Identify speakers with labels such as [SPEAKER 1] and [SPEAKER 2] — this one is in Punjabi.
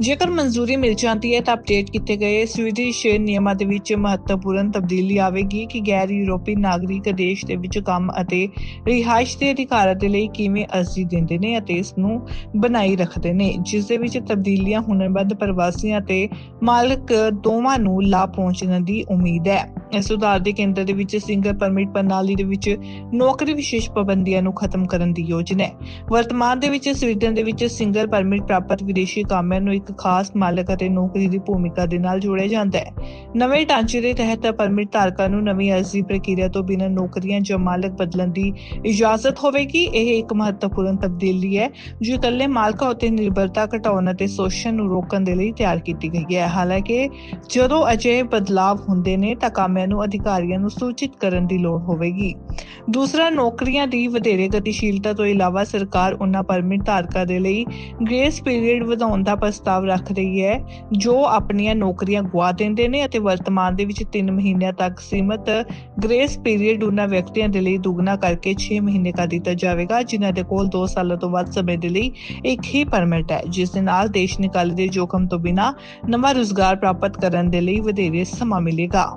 [SPEAKER 1] ਜੇਕਰ ਮਨਜ਼ੂਰੀ ਮਿਲ ਜਾਂਦੀ ਹੈ ਤਾਂ ਅਪਡੇਟ ਕੀਤੇ ਗਏ ਸਵੀਡਿਸ਼ ਨਿਯਮਾਂ ਦੇ ਵਿੱਚ ਮਹੱਤਵਪੂਰਨ ਤਬਦੀਲੀ ਆਵੇਗੀ ਕਿ ਗੈਰ ਯੂਰਪੀ ਨਾਗਰਿਕ ਦੇਸ਼ ਦੇ ਵਿੱਚ ਕੰਮ ਅਤੇ ਰਿਹਾਇਸ਼ ਦੇ ਅਧਿਕਾਰਾਂ ਦੇ ਲਈ ਕਿਵੇਂ ਅਰਜ਼ੀ ਦਿੰਦੇ ਨੇ ਅਤੇ ਇਸ ਨੂੰ ਬਣਾਈ ਰੱਖਦੇ ਨੇ, ਜਿਸ ਦੇ ਵਿੱਚ ਤਬਦੀਲੀਆਂ ਹੁਨਰਮੰਦ ਪ੍ਰਵਾਸੀਆਂ ਤੇ ਮਾਲਕ ਦੋਵਾਂ ਨੂੰ ਲਾਭ ਪਹੁੰਚਣ ਦੀ ਉਮੀਦ ਹੈ। ਇਸ ਸੁਧਾਰ ਦੇ ਕੇਂਦਰ ਦੇ ਵਿੱਚ ਸਿੰਗਲ ਪਰਮਿਟ ਪ੍ਰਣਾਲੀ ਦੇ ਵਿੱਚ ਨੌਕਰੀ ਵਿਸ਼ੇਸ਼ ਪਾਬੰਦੀਆਂ ਨੂੰ ਖਤਮ ਕਰਨ ਦੀ ਯੋਜਨਾ ਹੈ। ਵਰਤਮਾਨ ਦੇ ਵਿੱਚ ਸਵੀਡਨ ਦੇ ਵਿੱਚ ਸਿੰਗਲ ਪਰਮਿਟ ਪ੍ਰਾਪਤ ਵਿਦੇਸ਼ੀ ਕਾਮਿਆਂ ਨੂੰ ਇੱਕ ਖਾਸ ਮਾਲਕ ਅਤੇ ਨੌਕਰੀ ਦੀ ਭੂਮਿਕਾ ਦੇ ਨਾਲ ਜੋੜਿਆ ਜਾਂਦਾ ਹੈ। ਨਵੇਂ ਢਾਂਚੇ ਦੇ ਤਹਿਤ ਪਰਮਿਟ ਧਾਰਕਾਂ ਨੂੰ ਨਵੀਂ ਅਰਜ਼ੀ ਪ੍ਰਕਿਰਿਆ ਤੋਂ ਬਿਨਾਂ ਨੌਕਰੀਆਂ ਜਾਂ ਮਾਲਕ ਬਦਲਣ ਦੀ ਇਜਾਜ਼ਤ ਹੋਵੇਗੀ। ਇਹ ਇੱਕ ਮਹੱਤਵਪੂਰਨ ਤਬਦੀਲੀ ਹੈ, ਜੋ ਇਕੱਲੇ ਮਾਲਕਾਂ ਉੱਤੇ ਨਿਰਭਰਤਾ ਘਟਾਉਣ ਅਤੇ ਸ਼ੋਸ਼ਣ ਨੂੰ ਰੋਕਣ ਦੇ ਲਈ ਤਿਆਰ ਕੀਤੀ ਗਈ ਹੈ। ਹਾਲਾਂਕਿ, ਜਦੋਂ ਅਜਿਹੇ ਬਦਲਾਵ ਹੁੰਦੇ ਨੇ ਤਾਂ ਕਾਮਿਆਂ ਨੂੰ ਅਧਿਕਾਰੀਆਂ ਨੂੰ ਸੂਚਿਤ ਕਰਨ ਦੀ ਲੋੜ ਹੋਵੇਗੀ। ਦੂਸਰਾ, ਨੌਕਰੀਆਂ ਦੀ ਵਧੇਰੇ ਗਤੀਸ਼ੀਲਤਾ ਤੋਂ ਇਲਾਵਾ ਸਰਕਾਰ ਉਹਨਾਂ ਪਰਮਿਟ ਧਾਰਕਾਂ ਦੇ ਲਈ ਗ੍ਰੇਸ ਪੀਰੀਅਡ ਵਧਾਉਣ ਦਾ ਪ੍ਰਸਤਾਵ ਰੱਖ ਰਹੀ ਹੈ, ਜੋ ਆਪਣੀਆਂ ਨੌਕਰੀਆਂ ਗਵਾ ਦਿੰਦੇ ਨੇ ਅਤੇ ਵਰਤਮਾਨ ਦੇ ਵਿੱਚ 3 ਮਹੀਨਿਆਂ ਤੱਕ ਸੀਮਤ ਗ੍ਰੇਸ ਪੀਰੀਅਡ ਉਹਨਾਂ ਵਿਅਕਤੀਆਂ ਦੇ ਲਈ ਦੁੱਗਣਾ ਕਰਕੇ 6 ਮਹੀਨੇ ਕਰ ਦਿੱਤਾ ਜਾਵੇਗਾ, ਜਿਨ੍ਹਾਂ ਦੇ ਕੋਲ 2 ਸਾਲਾਂ ਤੋਂ ਵੱਧ ਸਮੇਂ ਦੇ ਲਈ ਇੱਕ ਹੀ ਪਰਮਿਟ ਹੈ, ਜਿਸ ਦੇ ਨਾਲ ਦੇਸ਼ ਨਿਕਾਲੇ ਦੇ ਜੋਖਮ ਤੋਂ ਬਿਨਾਂ ਨਵਾਂ ਰੁਜ਼ਗਾਰ ਪ੍ਰਾਪਤ ਕਰਨ ਦੇ ਲਈ ਵਧੇਰੇ ਸਮਾਂ ਮਿਲੇਗਾ।